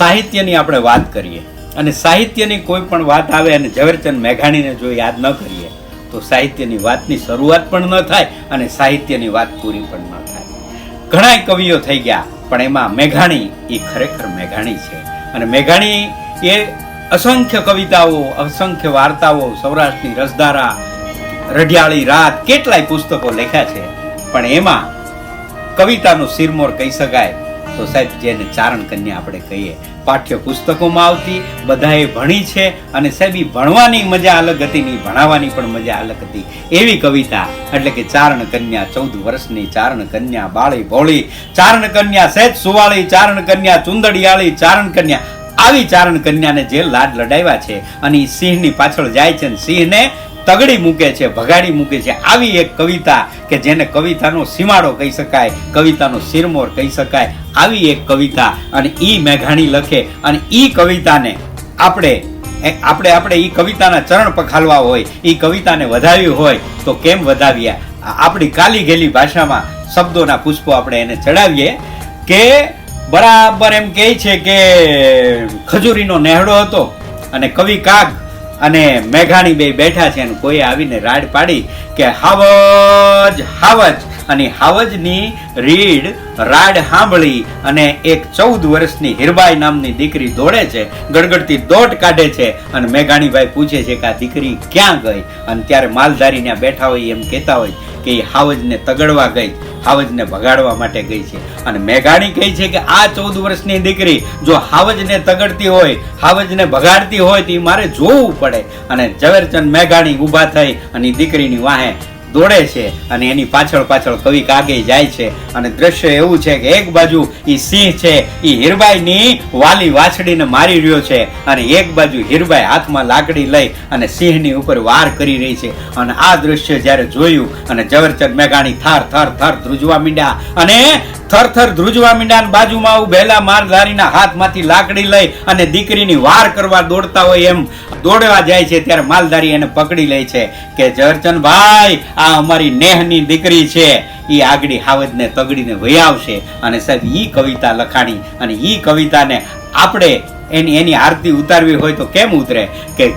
સાહિત્યની આપણે વાત કરીએ અને સાહિત્યની કોઈ પણ વાત આવે અને ઝવેરચંદ મેઘાણીને જો યાદ ન કરીએ, તો સાહિત્યની વાતની શરૂઆત પણ ન થાય અને સાહિત્યની વાત પૂરી પણ ન થાય. ઘણા કવિઓ થઈ ગયા, પણ એમાં મેઘાણી એ ખરેખર મેઘાણી છે. અને મેઘાણી એ અસંખ્ય કવિતાઓ, અસંખ્ય વાર્તાઓ, સૌરાષ્ટ્રની રસધારા, રઢિયાળી રાત, કેટલાય પુસ્તકો લખ્યા છે. પણ એમાં કવિતાનું સિરમોર કહી શકાય તો સાહેબ, જેને ચારણ કન્યા આપણે કહીએ પાઠ્ય પુસ્તકોમાં આવતી બધાએ ભણી છે અને સાહેબ એ ભણવાની મજા અલગ હતી ને ભણાવવાની પણ મજા અલગ હતી. એવી કવિતા, એટલે કે ચારણ કન્યા, ચૌદ વર્ષની ચારણ કન્યા, બાળી ભોળી, ચારણ કન્યા સહેજ સુવાળી, ચારણ કન્યા ચુંદડિયાળી, ચારણ કન્યા, આવી ચારણ કન્યાને જે લાડ લડાવ્યા છે અને સિંહની પાછળ જાય છે સિંહને તગડી મૂકે છે, ભગાડી મૂકે છે. આવી એક કવિતા કે જેને કવિતાનો સીમાડો કહી શકાય, કવિતાનો સિરમોર કહી શકાય, આવી એક કવિતા અને ઈ મેઘાણી લખે અને ઈ કવિતાને આપણે આપણે આપણે ઈ કવિતાના ચરણ પખાલવા હોય, ઈ કવિતાને વધાવી હોય, તો કેમ વધાવ્યા? આપણી કાલી ગેલી ભાષામાં શબ્દોના પુષ્પો આપણે એને ચડાવીએ કે બરાબર એમ કહે છે કે ખજૂરીનો નેહડો હતો અને કવિ કાગ અને મેઘાણી બે બેઠા છે અને કોઈ આવીને રાડ પાડી કે હાવજ હાવજ. અને હાવજની રીડ રાડ સાંભળી અને એક ચૌદ વર્ષની હિરબાઈ નામની દીકરી દોડે છે, ગડગડતી દોટ કાઢે છે અને મેઘાણીભાઈ પૂછે છે કે આ દીકરી ક્યાં ગઈ? અને ત્યારે માલધારી ત્યાં બેઠા હોય એમ કહેતા હોય કે હાવજને તગડવા ગઈ. હાવજને ભગાડવા માટે ગઈ છે. અને મેઘાણી કહે છે કે આ ચૌદ વર્ષની દીકરી જો હાવજને તગડતી હોય, હાવજને ભગાડતી હોય તો મારે જોવું પડે. અને ઝવેરચંદ મેઘાણી ઊભા થઈ અને દીકરીની વાહે દોડે છે અને એની પાછળ પાછળ કવિ કાગે જાય છે. અને દ્રશ્ય એવું છે કે એક બાજુ ઈ સિંહ છે, ઈ હીરબાઈની વાલી વાછડીને મારી રહ્યો છે અને એક બાજુ હીરબાઈ હાથમાં લાકડી લઈ અને સિંહની ઉપર વાર કરી રહી છે. અને આ દ્રશ્ય જ્યારે જોયું અને ઝવેરચંદ મેઘાણી થાર થાર થાર ધ્રુજવા મીડ્યા અને થર થર ધ્રુજવા મીંડા બાજુમાં ઉભેલા મારધારીના હાથમાંથી લાકડી લઈ અને દીકરીની વાર કરવા દોડતા હોય એમ દોડવા જાય છે, ત્યારે માલધારી એને પકડી લે છે કે ઝવેરચંદ ભાઈ આ અમારી નેહની દીકરી છે. એ આગડી હાવજને તગડીને વયાવશે અને સાહેબ, ઈ કવિતા લખાણી અને ઈ કવિતાને આપણે એની એની આરતી ઉતારવી હોય તો કેમ ઉતરે? કે,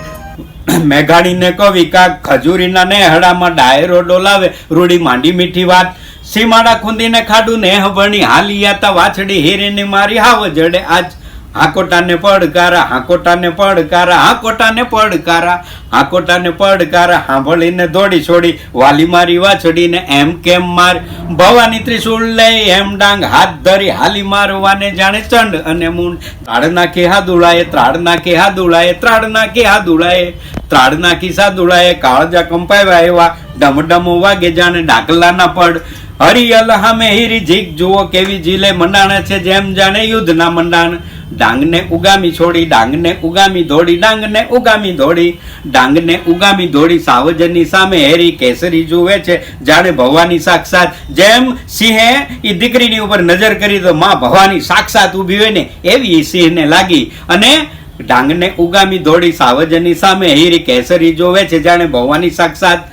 મેઘાણીને કવિ કાક ખજૂરીના નેહડામાં ડાયરો ડોલાવે. રૂડી માંડી મીઠી વાત. સીમાડા ખૂંદીને ખાડું ને હવણી હાલિયાતા વાછડી હેરીને મારી હાવ જડે. આજ હાકોટાને પડકારા હાકોટાને પડકારા હાકોટાને પડકારા હાકોટાને પડકારા, હાંભળીને દોડી છોડી વાલી મારી વાછડીને એમ કેમ માર? ભવાની ત્રિશુળ લઈ એમ ડાંગ હાથ ધરી હાલી મારવાને જાણે ચંડ અને મૂંડ ત્રાડ નાખી હાદુડાએ ત્રાડ નાખી હાદુડાએ ત્રાડ નાખી હાદુડાએ ત્રાડ નાખી સાદુડાએ કાળજા કંપાવ્યા એવા ડમ ડમ વાગે જાણે ડાકલાના પડ. હરિયલ હામે હિરી જીક જુઓ કેવી જીલે મંડાણ છે જેમ જાણે યુદ્ધના મંડાણ. ડાંગને ઉગામી છોડી, ડાંગને ઉગામી ધોડી ડાંગને ઉગામી ધોડી ડાંગને ઉગામી ધોડી સાવજનની સામે હેરી કેસરી જુએ છે જાણે ભવાની સાક્ષાત. જેમ સિંહે એ દીકરીની ઉપર નજર કરી તો માં ભવાની સાક્ષાત ઊભી હોય ને એવી સિંહને લાગી. અને ડાંગને ઉગામી ધોડી સાવજનની સામે હીરી કેસરી જોવે છે જાણે ભવાની સાક્ષાત.